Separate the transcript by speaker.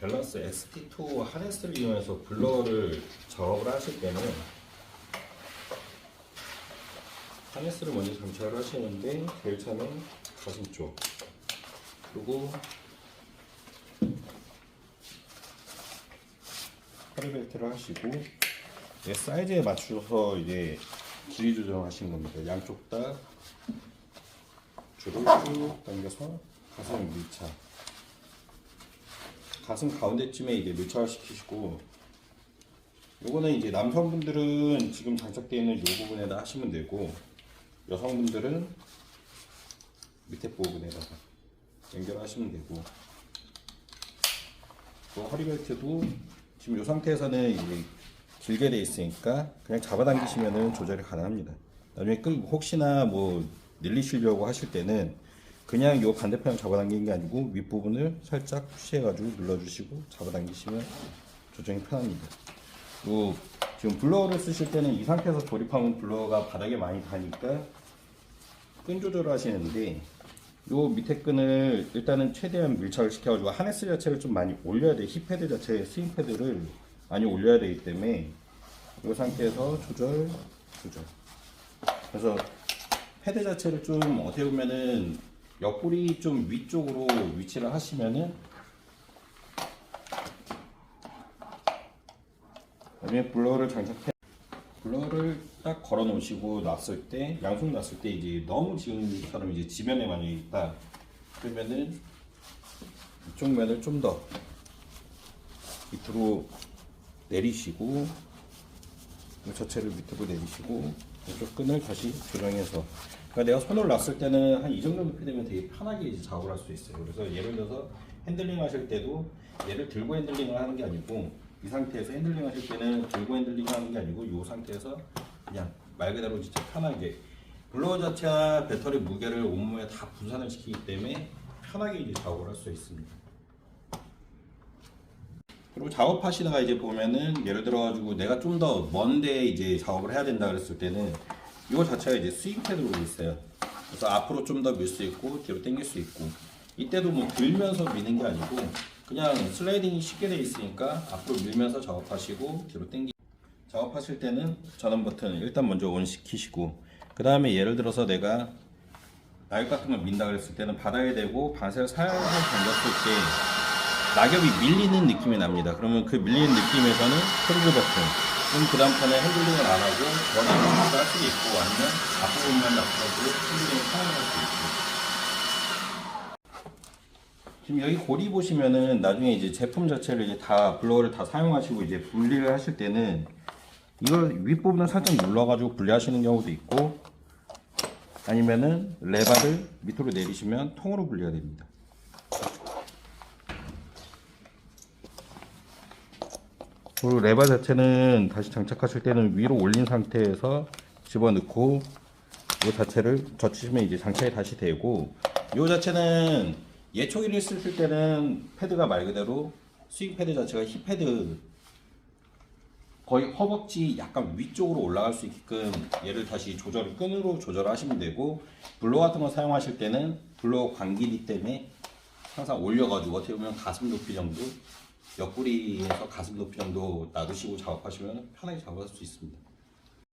Speaker 1: 밸런스 XT2 하네스를 이용해서 블러를 작업을 하실 때는 하네스를 먼저 장착을 하시는데 제일 처음에 가슴 쪽 그리고 허리벨트를 하시고 내 사이즈에 맞춰서 이제 길이 조정하시는 겁니다. 양쪽 다 줄을 쭉 당겨서 가슴 밀착. 가슴 가운데쯤에 이제 밀착을 시키시고 요거는 이제 남성분들은 지금 장착되어 있는 요 부분에다 하시면 되고 여성분들은 밑에 부분에다가 연결하시면 되고 또 허리벨트도 지금 이 상태에서는 이제 길게 돼 있으니까 그냥 잡아당기시면은 조절이 가능합니다. 나중에 끌고 혹시나 뭐 늘리시려고 하실 때는 그냥 요 반대편을 잡아당기는 게 아니고 윗부분을 살짝 푸시해가지고 눌러주시고 잡아당기시면 조정이 편합니다. 요 지금 블러어를 쓰실 때는 이 상태에서 조립하면 블러어가 바닥에 많이 닿으니까 끈 조절을 하시는데 요 밑에 끈을 일단은 최대한 밀착을 시켜가지고 하네스 자체를 좀 많이 올려야 돼. 힙 패드 자체 스윙 패드를 많이 올려야 되기 때문에 이 상태에서 조절, 조절. 그래서 패드 자체를 좀 어떻게 보면은 옆구리 좀 위쪽으로 위치를 하시면은 그다음에 블러를 장착해. 블러를 딱 걸어 놓으시고 놨을 때 양손 놨을 때 이제 너무 지금처럼 이제 지면에 많이 있다. 그러면은 이쪽 면을 좀 더 밑으로 내리시고 이 자체를 밑으로 내리시고 이쪽 끈을 다시 조정해서 그러니까 내가 손을 놨을 때는 한 이 정도 높이 되면 되게 편하게 이제 작업을 할 수 있어요. 그래서 예를 들어서 핸들링 하실 때도 얘를 들고 핸들링을 하는 게 아니고 이 상태에서 핸들링 하실 때는 들고 핸들링 하는 게 아니고 이 상태에서 그냥 말 그대로 진짜 편하게 블로어 자체나 배터리 무게를 온몸에 다 분산을 시키기 때문에 편하게 이제 작업을 할 수 있습니다. 그리고 작업하시다가 이제 보면은 예를 들어 가지고 내가 좀 더 먼데 이제 작업을 해야 된다 그랬을 때는 이거 자체가 이제 스윙 패드로 돼 있어요. 그래서 앞으로 좀 더 밀 수 있고 뒤로 당길 수 있고 이때도 뭐 들면서 미는 게 아니고 그냥 슬라이딩이 쉽게 돼 있으니까 앞으로 밀면서 작업하시고 뒤로 당기 작업하실 때는 전원 버튼을 일단 먼저 온 시키시고 그 다음에 예를 들어서 내가 낙엽 같은 걸 민다 그랬을 때는 바닥에 대고 방세를 살살 당겼을 때 낙엽이 밀리는 느낌이 납니다. 그러면 그 밀리는 느낌에서는 트리거 버튼. 그럼 그 다음 판에 핸들링을 안 하고 원하는 걸 수도 있고 아니면 앞부분만 놔두고 핸들링을 사용할 수 있고. 지금 여기 고리 보시면은 나중에 이제 제품 자체를 이제 다 블로어를 다 사용하시고 이제 분리를 하실 때는 이걸 윗부분을 살짝 눌러가지고 분리하시는 경우도 있고 아니면은 레바를 밑으로 내리시면 통으로 분리가 됩니다. 그리고 레바 자체는 다시 장착하실 때는 위로 올린 상태에서 집어넣고 이 자체를 젖히시면 이제 장착이 다시 되고 이 자체는 예초기를 쓰실 때는 패드가 말 그대로 스윙 패드 자체가 힙 패드 거의 허벅지 약간 위쪽으로 올라갈 수 있게끔 얘를 다시 조절 끈으로 조절하시면 되고 블로 같은 거 사용하실 때는 블로 관길이 때문에 항상 올려가지고 어떻게 보면 가슴 높이 정도 옆구리에서 가슴 높이 정도 놔두시고 작업하시면 편하게 작업할 수 있습니다.